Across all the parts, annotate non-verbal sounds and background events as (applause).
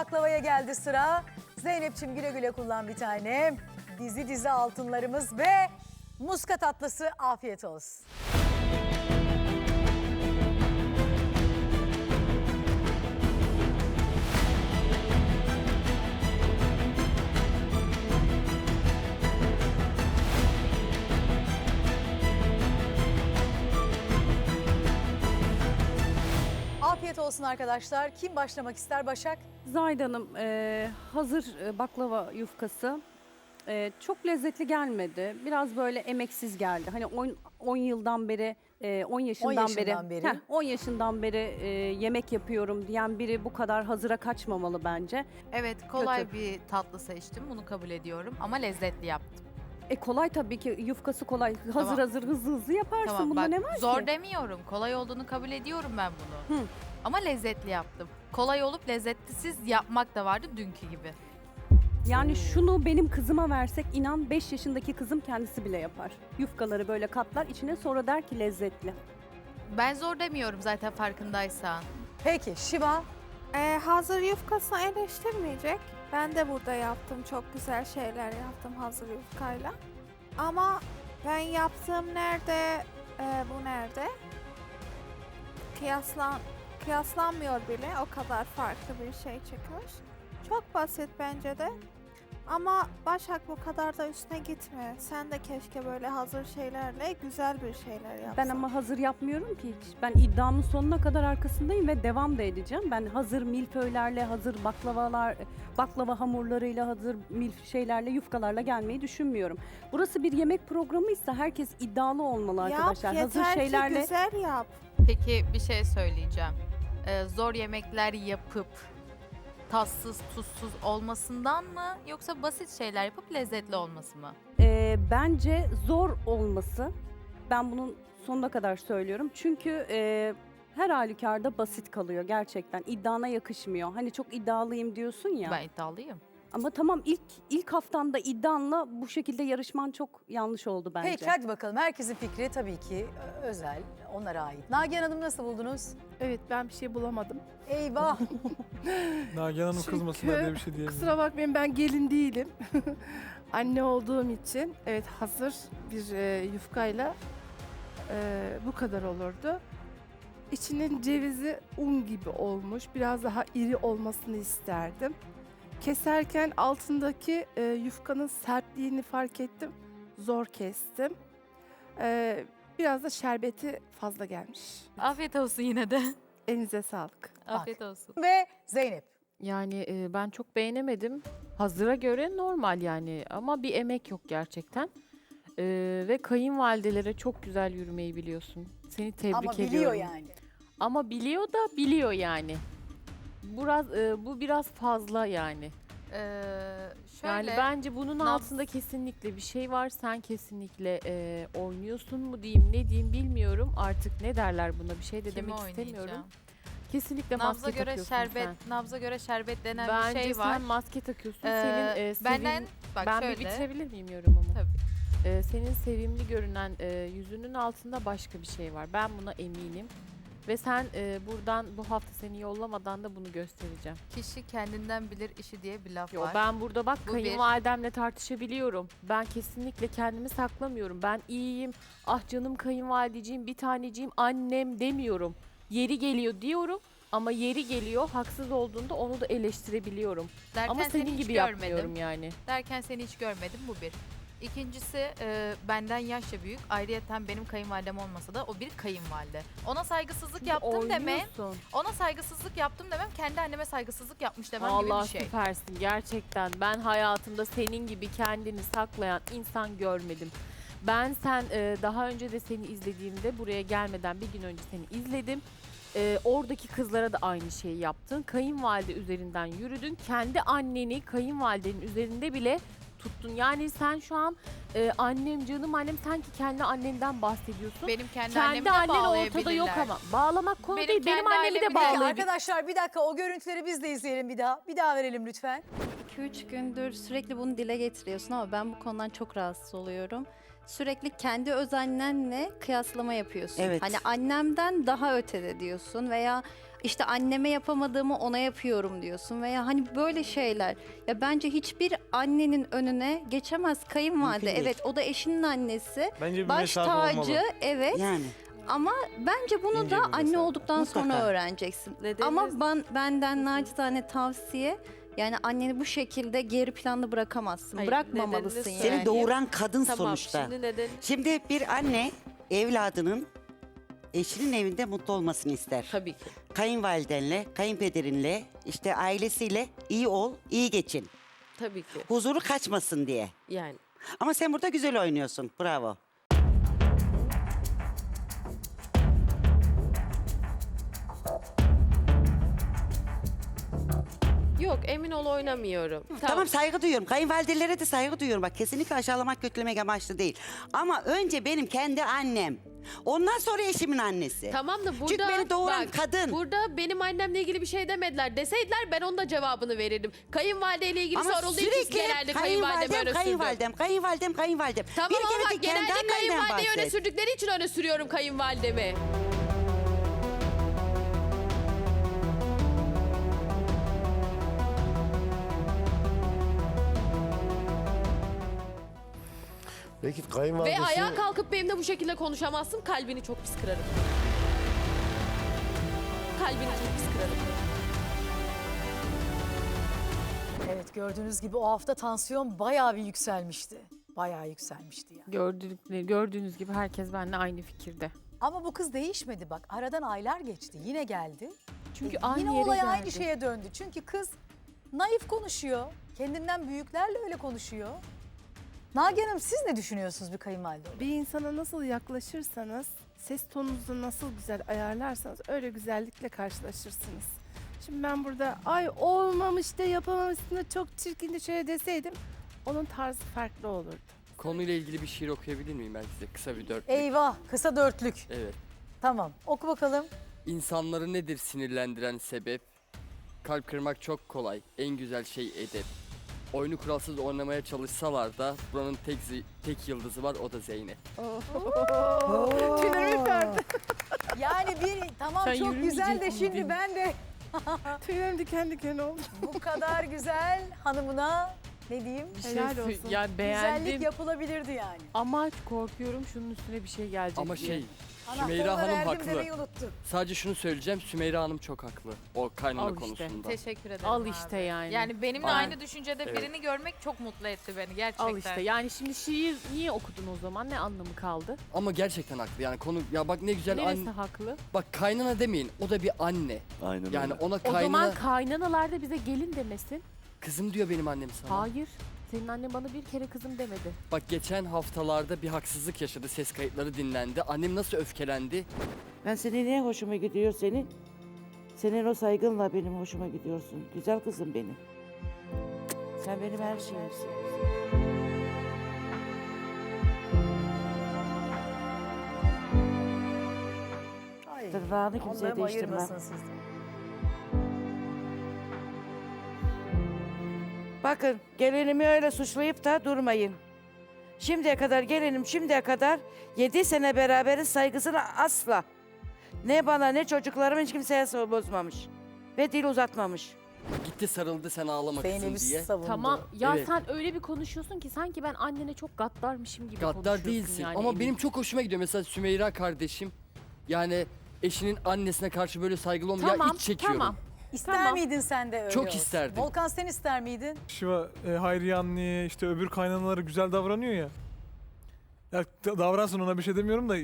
baklavaya geldi sıra. Zeynep'ciğim güle güle kullan bir tane. Dizi dizi altınlarımız ve muska tatlısı afiyet olsun. Afiyet olsun arkadaşlar. Kim başlamak ister Başak? Zahide Hanım, e, hazır e, baklava yufkası e, çok lezzetli gelmedi. Biraz böyle emeksiz geldi. Hani 10 yıldan beri, e, 10 yaşından, yaşından beri, beri. heh, 10 yaşından beri e, yemek yapıyorum diyen biri bu kadar hazıra kaçmamalı bence. Evet kolay bir tatlı seçtim bunu kabul ediyorum ama lezzetli yaptım. E kolay tabii ki yufkası kolay. Hazır Tamam. hazır hızlı hızlı yaparsın. Tamam Bunda bak ne var zor ki? demiyorum kolay olduğunu kabul ediyorum ben bunu. Hı. Ama lezzetli yaptım. Kolay olup lezzetsiz yapmak da vardı dünkü gibi. Yani şunu benim kızıma versek inan 5 yaşındaki kızım kendisi bile yapar. Yufkaları böyle katlar içine sonra der ki lezzetli. Ben zor demiyorum zaten farkındaysan. Peki Şiva Ee, hazır yufkasını eleştirmeyecek. Ben de burada yaptım. Çok güzel şeyler yaptım hazır yufkayla. Ama ben yaptığım nerede, e, bu nerede? Kıyaslan, kıyaslanmıyor bile. O kadar farklı bir şey çıkmış. Çok basit bence de. Ama Başak bu kadar da üstüne gitme. Sen de keşke böyle hazır şeylerle güzel bir şeyler yapsan. Ben ama hazır yapmıyorum ki hiç. Ben iddiamın sonuna kadar arkasındayım ve devam da edeceğim. Ben hazır milföylerle, hazır baklavalar, baklava hamurlarıyla, hazır milf şeylerle, yufkalarla gelmeyi düşünmüyorum. Burası bir yemek programıysa herkes iddialı olmalı Yap, arkadaşlar. yeter hazır ki şeylerle güzel yap. Peki bir şey söyleyeceğim. Ee, zor yemekler yapıp tatsız tuzsuz olmasından mı yoksa basit şeyler yapıp lezzetli olması mı? Ee, bence zor olması. Ben bunun sonuna kadar söylüyorum. Çünkü e, her halükarda basit kalıyor gerçekten. İddiana yakışmıyor. Hani çok iddialıyım diyorsun ya. Ben iddialıyım. Ama tamam ilk ilk haftanda iddianla bu şekilde yarışman çok yanlış oldu bence. Peki hadi bakalım. Herkesin fikri tabii ki e, özel, onlara ait. Nagihan Hanım nasıl buldunuz? Evet ben bir şey bulamadım. Eyvah. (laughs) Nagihan Hanım Çünkü kızmasınlar diye bir şey diyebilirim. Kusura bakmayın ben gelin değilim. (laughs) Anne olduğum için evet hazır bir e, yufkayla e, bu kadar olurdu. İçinin cevizi un gibi olmuş. Biraz daha iri olmasını isterdim. Keserken altındaki e, yufkanın sertliğini fark ettim. Zor kestim. E, biraz da şerbeti fazla gelmiş. Afiyet olsun yine de. Elinize sağlık. Afiyet olsun. Ve Zeynep. Yani e, ben çok beğenemedim. Hazıra göre normal yani ama bir emek yok gerçekten. E, ve kayınvalidelere çok güzel yürümeyi biliyorsun. Seni tebrik Ama ediyorum. biliyor yani. Ama biliyor da biliyor yani. Biraz e, bu biraz fazla yani. Ee, şöyle Yani bence bunun nabz- altında kesinlikle bir şey var. Sen kesinlikle e, oynuyorsun mu diyeyim ne diyeyim bilmiyorum. Artık ne derler buna bir şey de kimi demek oynayacağım? istemiyorum. Kesinlikle Nabza maske göre takıyorsun şerbet, sen. nabza göre şerbet denen Bence bir şey var. sen maske takıyorsun. Ee, Senin e, sevim- benden bak ben şöyle. bir bitirebilir miyim yorumumu? Tabii. Ee, senin sevimli görünen e, yüzünün altında başka bir şey var. Ben buna eminim. Ve sen e, buradan bu hafta seni yollamadan da bunu göstereceğim. Kişi kendinden bilir işi diye bir laf Yo, var. ben burada bak Bu bir. kayınvalidemle tartışabiliyorum. Ben kesinlikle kendimi saklamıyorum. Ben iyiyim. Ah canım kayınvalideciğim, bir taneciğim, annem demiyorum. Yeri geliyor diyorum. Ama yeri geliyor haksız olduğunda onu da eleştirebiliyorum. Derken Ama seni senin hiç gibi görmedim. yapmıyorum yani. Derken seni hiç görmedim bu bir. İkincisi e, benden yaşça büyük. Ayrıyeten benim kayınvalidem olmasa da o bir kayınvalide. Ona saygısızlık yaptım demem. Oynuyorsun. Ona saygısızlık yaptım demem. Kendi anneme saygısızlık yapmış demem Allah gibi bir şey. süpersin gerçekten. Ben hayatımda senin gibi kendini saklayan insan görmedim. Ben sen e, daha önce de seni izlediğimde buraya gelmeden bir gün önce seni izledim. E, oradaki kızlara da aynı şeyi yaptın. Kayınvalide üzerinden yürüdün. Kendi anneni kayınvalidenin üzerinde bile tuttun. Yani sen şu an e, annem canım annem sanki kendi annenden bahsediyorsun. Benim kendi, kendi annemi de annen ortada yok ama. Bağlamak konu Benim değil. Benim annemi de ailemi de- Peki bağlayabilir. arkadaşlar bir dakika o görüntüleri biz de izleyelim bir daha. Bir daha verelim lütfen. 2-3 gündür sürekli bunu dile getiriyorsun ama ben bu konudan çok rahatsız oluyorum. Sürekli kendi öz annenle kıyaslama yapıyorsun. Evet. Hani annemden daha ötede diyorsun veya işte anneme yapamadığımı ona yapıyorum diyorsun veya hani böyle şeyler. Ya bence hiçbir annenin önüne geçemez kayınvalide. Mümkün değil. Evet o da eşinin annesi. Bence bir Baş mesafe tacı olmalı. evet Yani ama bence bunu İnce da bir anne mesafe. olduktan sonra Mutlaka. öğreneceksin. Nedeniniz- Ama ben benden nacizane tavsiye yani anneni bu şekilde geri planda bırakamazsın. Hayır, Bırakmamalısın nedenini yani. seni doğuran kadın Tamam sonuçta. şimdi neden? Şimdi bir anne evladının eşinin evinde mutlu olmasını ister. Tabii ki. Kayınvalidenle, kayınpederinle, işte ailesiyle iyi ol, iyi geçin. Tabii ki. Huzuru kaçmasın diye. Yani. Ama sen burada güzel oynuyorsun. Bravo. Yok emin ol oynamıyorum. Tamam. saygı duyuyorum. Kayınvalidelere de saygı duyuyorum. Bak kesinlikle aşağılamak, kötülemek amaçlı değil. Ama önce benim kendi annem. Ondan sonra eşimin annesi. Tamam da burada... Çünkü beni doğuran bak, kadın. Burada benim annemle ilgili bir şey demediler. Deseydiler ben onun da cevabını verirdim. Kayınvalideyle ilgili Ama sorulduğu için genelde kayınvalidemi öne kayınvalidem, sürdüm. kayınvalidem, kayınvalidem, kayınvalidem. Tamam bir ama bak, genelde kayınvalideyi öne sürdükleri için öne sürüyorum kayınvalidemi. Peki Ve kayınvalidesi... ayağa kalkıp benimle bu şekilde konuşamazsın. Kalbini çok pis kırarım. Kalbini çok pis kırarım. Evet gördüğünüz gibi o hafta tansiyon bayağı bir yükselmişti. Bayağı yükselmişti yani. Gördüğünüz, gördüğünüz gibi herkes benimle aynı fikirde. Ama bu kız değişmedi bak. Aradan aylar geçti. Yine geldi. Çünkü E, aynı Yine yere olay geldi. aynı şeye döndü. Çünkü kız naif konuşuyor. Kendinden büyüklerle öyle konuşuyor. Nagihan Hanım siz ne düşünüyorsunuz bir kayınvalide olarak? Bir insana nasıl yaklaşırsanız, ses tonunuzu nasıl güzel ayarlarsanız öyle güzellikle karşılaşırsınız. Şimdi ben burada ay olmamış da yapamamışsın da çok çirkin de şöyle deseydim onun tarzı farklı olurdu. Konuyla ilgili bir şiir okuyabilir miyim ben size? Kısa bir dörtlük. Eyvah kısa dörtlük. Evet. Tamam oku bakalım. İnsanları nedir sinirlendiren sebep? Kalp kırmak çok kolay. En güzel şey edep. Oyunu kuralsız oynamaya çalışsalar da buranın tek zi- tek yıldızı var o da Zeynep. Tüylerimi ürperdi. (laughs) Yani bir tamam Sen çok güzel de şimdi miydin? ben de (laughs) Tüylerim diken diken oldu. bu kadar güzel hanımına ne diyeyim? Şey Helal sö- olsun. Yani beğendim Güzellik yapılabilirdi yani. ama korkuyorum şunun üstüne bir şey gelecek Ama diye. şey Sümeyra Hanım haklı. unuttum. Sadece şunu söyleyeceğim. Sümeyra Hanım çok haklı. O kaynana Al işte. konusunda. Teşekkür ederim Al abi. işte yani. Yani benimle Aynen. aynı düşüncede Evet. birini görmek çok mutlu etti beni gerçekten. Al işte yani şimdi şiir niye okudun o zaman ne anlamı kaldı? Ama gerçekten haklı. Yani konu ya bak ne güzel Neresi anne. haklı? Bak kaynana demeyin. O da bir anne. Aynen Yani öyle. ona O kaynana zaman kaynanalar da bize gelin demesin. kızım diyor benim annem sana. Hayır. Senin annen bana bir kere kızım demedi. Bak geçen haftalarda bir haksızlık yaşadı. Ses kayıtları dinlendi. Annem nasıl öfkelendi? Ben senin niye hoşuma gidiyor senin? Senin o saygınla benim hoşuma gidiyorsun. Güzel kızım benim. Sen benim her şeyimsin. Ay, Tırnağını kimseye Allah'ım değiştirmem. ayırmasın sizi. Bakın gelinimi öyle suçlayıp da durmayın. Şimdiye kadar gelinim şimdiye kadar 7 sene beraberiz saygısını asla. Ne bana ne çocuklarıma hiç kimseye bozmamış. Ve dil uzatmamış. Gitti sarıldı sen ağlama kızım Zeynep'i diye. savundu. Tamam ya Evet. sen öyle bir konuşuyorsun ki sanki ben annene çok gaddarmışım gibi Gaddar konuşuyorsun değilsin yani ama Emin. benim çok hoşuma gidiyor. Mesela Sümeyra kardeşim yani eşinin annesine karşı böyle saygılı olmuyor. Tamam Ya iç çekiyorum. tamam. İster Tamam. miydin sen de öyle Çok olsun? isterdim. Volkan sen ister miydin? Şiva, e, Hayriye anneye işte öbür kaynanaları güzel davranıyor ya. Ya da- davransın ona bir şey demiyorum da e,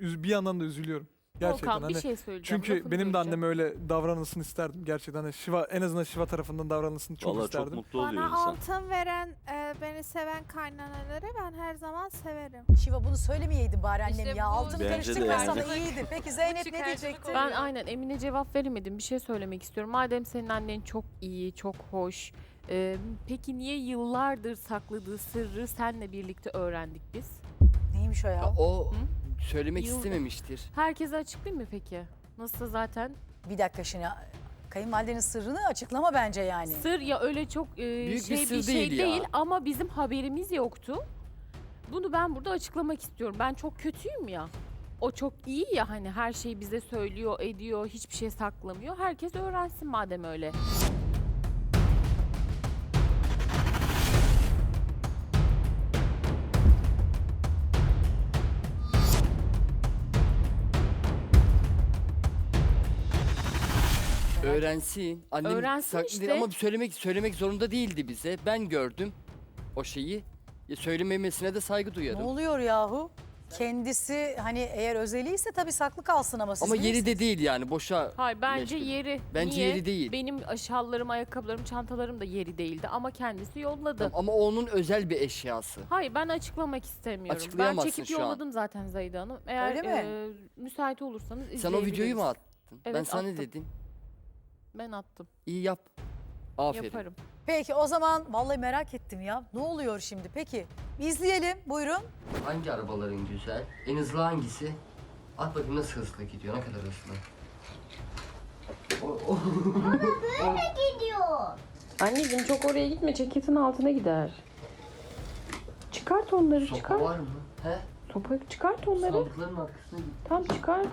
üz- bir yandan da üzülüyorum. Gerçekten Volkan hani. bir şey söyleyeceğim. Çünkü lafını benim de böleceğim. annem öyle davranılsın isterdim gerçekten. Hani Şiva en azından Şiva tarafından davranılsın çok Vallahi isterdim. çok mutlu oluyor Bana insan. altın veren, e, beni seven kaynanaları ben her zaman severim. Şiva bunu söylemeyeydin bari annem İşte ya. bu- Altını Bence de karıştırma yani. sana iyiydi. Peki Zeynep ne çıkarcılık diyecekti? oluyor. Ben aynen Emine cevap veremedim. Bir şey söylemek istiyorum. Madem senin annen çok iyi, çok hoş. e, peki niye yıllardır sakladığı sırrı senle birlikte öğrendik biz? Neymiş o ya? Ya o söylemek Yılda. istememiştir. Herkese açıklayayım mı peki? Nasılsa zaten Bir dakika şimdi kayınvalidenin sırrını açıklama bence yani. sır ya öyle çok e, Büyük bir şey bir, sır şey değil ya. değil ama bizim haberimiz yoktu. Bunu ben burada açıklamak istiyorum. Ben çok kötüyüm ya. O çok iyi ya hani her şeyi bize söylüyor, ediyor, hiçbir şey saklamıyor. Herkes öğrensin madem öyle. Öğrensin. Annem Öğrensin saklı değil işte. ama söylemek söylemek zorunda değildi bize. Ben gördüm o şeyi. Ya söylememesine de saygı Ne duyarım. oluyor yahu? Kendisi hani eğer özeliyse tabii saklı kalsın ama siz Ama yeri de değil yani boşa. Hayır bence meşgul. yeri. Bence Niye? yeri değil. Benim şallarım, ayakkabılarım, çantalarım da yeri değildi ama kendisi yolladı. Ama onun özel bir eşyası. Hayır ben açıklamak istemiyorum. Ben Açıklayamazsın çekip şu an. yolladım zaten Zahide Hanım. Eğer Öyle mi? e, müsait olursanız Sen o izleyebiliriz. videoyu mu attın? ben Evet, sana ne attım. dedim? Ben attım. İyi yap. Aferin. Yaparım. Peki o zaman vallahi merak ettim ya. Ne oluyor şimdi? Peki izleyelim. Buyurun. Hangi arabaların güzel? En hızlı hangisi? At bakayım nasıl hızlı gidiyor, ne kadar hızlı. O, o. Anneciğim çok oraya gitme ceketin altına gider. Çıkart onları Sopa var mı? He? Sopa çıkart onları. Sandıkların arkasına git. Tam çıkar.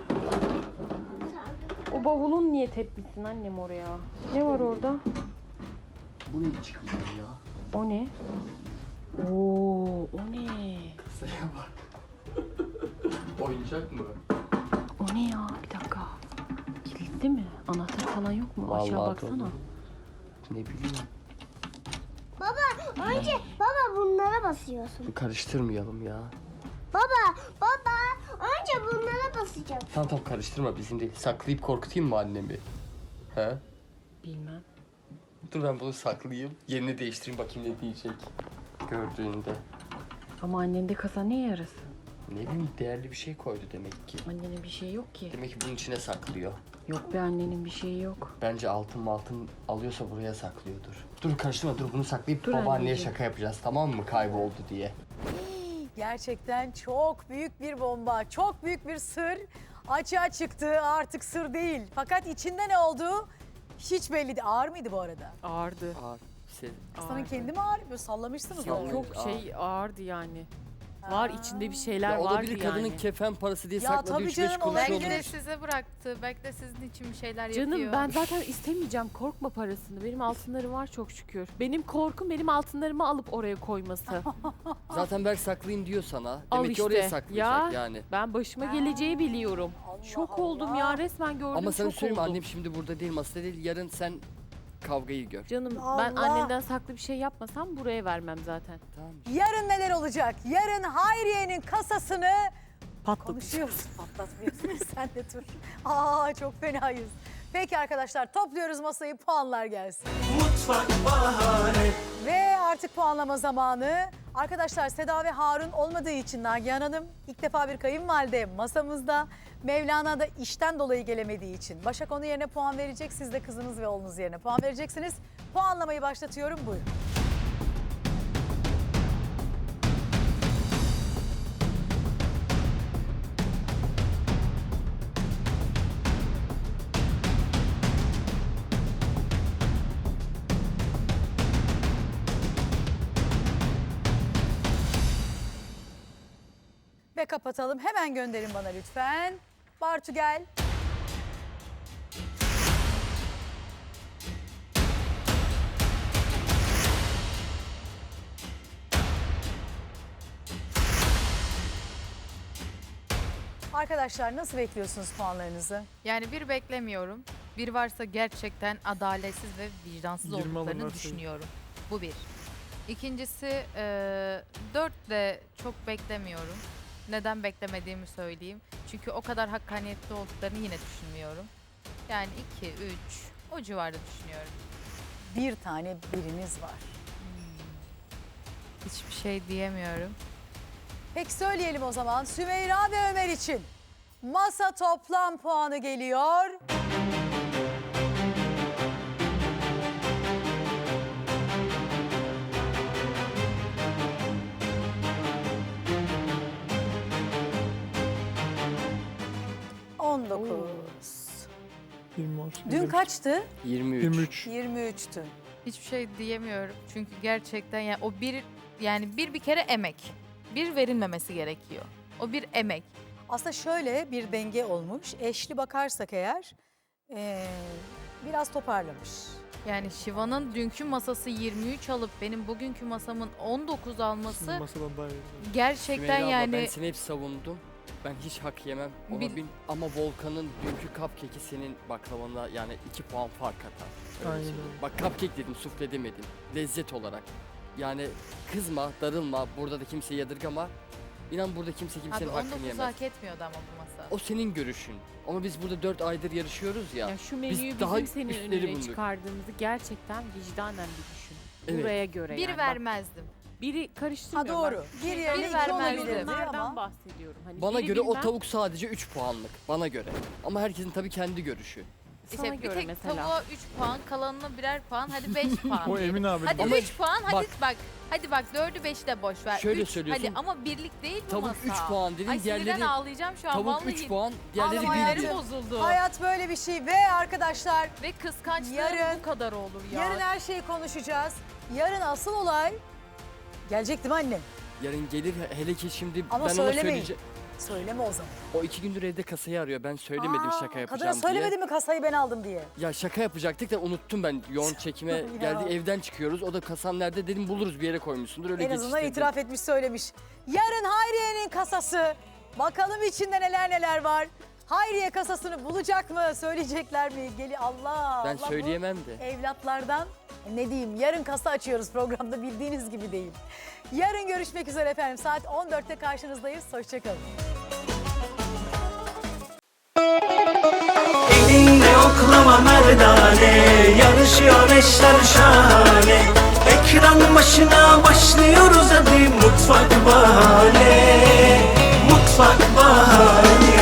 O bavulun niye tepmişsin annem oraya? Ne var orada? Bu ne çıkıyor ya? O ne? Oo, o ne? Kasaya bak. (laughs) Oyuncak mı? O ne ya? Bir dakika. Kilitli mi? Anahtar falan yok mu? Aşağı Vallahi baksana. dolu. Ne bileyim. Önce baba bunlara basıyorsun. Karıştırmayalım ya. Baba, baba önce bunlara basacağım. Tamam tamam karıştırma bizim değil. Saklayıp korkutayım mı annemi? He? Bilmem. Dur ben bunu saklayayım. Yerini değiştireyim bakayım ne diyecek. Gördüğünde. Ama annen de kasa ne yarası? Ne bileyim değerli bir şey koydu demek ki. Annenin bir şey yok ki. Demek ki bunun içine saklıyor. Yok be annenin bir şeyi yok. Bence altın altın alıyorsa buraya saklıyordur. Dur karıştırma dur bunu saklayıp Dur babaanneye anneciğim. şaka yapacağız tamam mı kayboldu diye. Gerçekten çok büyük bir bomba, çok büyük bir sır açığa çıktı. Artık sır değil. Fakat içinde ne olduğu hiç belli değil. Ağır mıydı bu arada? Ağırdı. Aa, şey, Aslanın kendi mi ağır? Böyle sallamışsınız. Sallamış. onu. Çok şey ağırdı yani. Var içinde bir şeyler ya vardı olabilir kadının yani. kefen parası diye Ya sakladığı tabii 3-5 canım, kuruş olabilir. Belki de size bıraktı. Belki de sizin için bir şeyler Canım yapıyor. ben zaten istemeyeceğim. Korkma parasını. Benim altınlarım var çok şükür. Benim korkum benim altınlarımı alıp oraya koyması. (laughs) Zaten Berk saklayayım diyor sana. Al Demek ki oraya işte. saklayacak Ya. yani. Ben başıma geleceği biliyorum. Allah Şok oldum Allah. ya resmen gördüm Ama sana şok söyleyeyim mi, oldum. annem şimdi burada değil masada değil. Yarın sen kavgayı gör. Canım ben Allah. annenden saklı bir şey yapmasam buraya vermem zaten. Tamam? Yarın neler olacak? Yarın Hayriye'nin kasasını konuşuyoruz. Patlatmıyorsun (laughs) sen de dur. Aa çok fenayız. Peki arkadaşlar topluyoruz masayı puanlar gelsin. Ve artık puanlama zamanı. Arkadaşlar Seda ve Harun olmadığı için Nagihan Hanım ilk defa bir kayınvalide masamızda. Mevlana da işten dolayı gelemediği için. Başak onun yerine puan verecek. Siz de kızınız ve oğlunuz yerine puan vereceksiniz. Puanlamayı başlatıyorum. Buyurun. Ve kapatalım. Hemen gönderin bana lütfen. Bartu gel. Arkadaşlar nasıl bekliyorsunuz puanlarınızı? Yani bir beklemiyorum. Bir varsa gerçekten adaletsiz ve vicdansız Yirmi olduklarını düşünüyorum. Bu bir. İkincisi e, dört de çok beklemiyorum. Neden beklemediğimi söyleyeyim. Çünkü o kadar hakkaniyetli olduklarını yine düşünmüyorum. Yani iki, üç o civarda düşünüyorum. Bir tane biriniz var. Hiçbir şey diyemiyorum. Peki söyleyelim o zaman. Sümeyra ve Ömer için masa toplam puanı geliyor. On dokuz. 20 var. Dün kaçtı? 23. 23. 23'tü. Hiçbir şey diyemiyorum. Çünkü gerçekten yani o bir yani bir bir kere emek. Bir verilmemesi gerekiyor. O bir emek. Aslında şöyle bir denge olmuş. Eşli bakarsak eğer eee, biraz toparlamış. Yani Şiva'nın dünkü masası 23 alıp benim bugünkü masamın 19 alması Sizin masadan daha iyi. gerçekten abla, yani ben seni hep savundum. Ben hiç hak yemem. Ona Bil- bin- ama Volkan'ın dünkü cupcake'i senin baklavana yani 2 puan fark atar. Öyle Aynen söyleyeyim. öyle. Bak cupcake dedim, sufle demedim. Lezzet olarak. Yani kızma, darılma, burada da kimse yadırgama. İnan burada kimse abi kimsenin hakkını 19 yemez. hak etmiyordu ama bu masa. O senin görüşün. Ama biz burada 4 aydır yarışıyoruz ya. Ya şu menüyü bizim daha senin üstleri önüne bulduk. çıkardığımızı gerçekten vicdanen bir düşün. Evet. Buraya göre Bir yani. Bak, vermezdim. Biri karıştırmıyor. Ha doğru. Bak, Bir yerine Bir iki vermezdim. olabilirdi Bunlardan bahsediyorum. Hani Bana biri göre o bilmem, tavuk sadece 3 puanlık. Bana göre. Ama herkesin tabii kendi görüşü. sana İşte bir göre tek mesela. tavuğa 3 puan, kalanına birer puan, hadi 5 (laughs) puan. O. Emin abi. Hadi Ama 3 puan, hadi bak- bak. Hadi bak 4'ü 5'i de boş ver. Şöyle Üç, söylüyorsun, Hadi ama birlik değil bu Tavuk masa. 3 puan dedin, Ay sinirden diğerleri ağlayacağım şu an tavuk vallahi. 3 puan, diğerleri Ağlama 1 hayatım. bozuldu. Hayat böyle bir şey ve arkadaşlar Ve kıskançlığın Yarın- bu kadar olur ya. yarın her şeyi konuşacağız. Yarın asıl olay gelecek değil mi annem? Yarın gelir hele ki şimdi Ama ben ona söylemeyin. söyleyeceğim. Söyleme o zaman. O iki gündür evde kasayı arıyor. Ben söylemedim Aa, şaka Kadına yapacağım söylemedi diye. mi kasayı ben aldım diye? Ya şaka yapacaktık da unuttum ben. Yoğun (laughs) çekime Ya. geldi evden çıkıyoruz. O da kasan nerede dedim buluruz bir yere koymuşsundur. Öyle en azından geçiştirdim. itiraf etmiş söylemiş. Yarın Hayriye'nin kasası. Bakalım içinde neler neler var. Hayriye kasasını bulacak mı? Söyleyecekler mi? Geli Allah. Ben Allah bu söyleyemem de. Evlatlardan ne diyeyim yarın kasa açıyoruz programda bildiğiniz gibi değil. Yarın görüşmek üzere efendim. Saat 14'te karşınızdayız. Hoşçakalın. Elinde oklama merdane Yarışıyor eşler şahane Ekran başına başlıyoruz hadi Mutfak bahane Mutfak bahane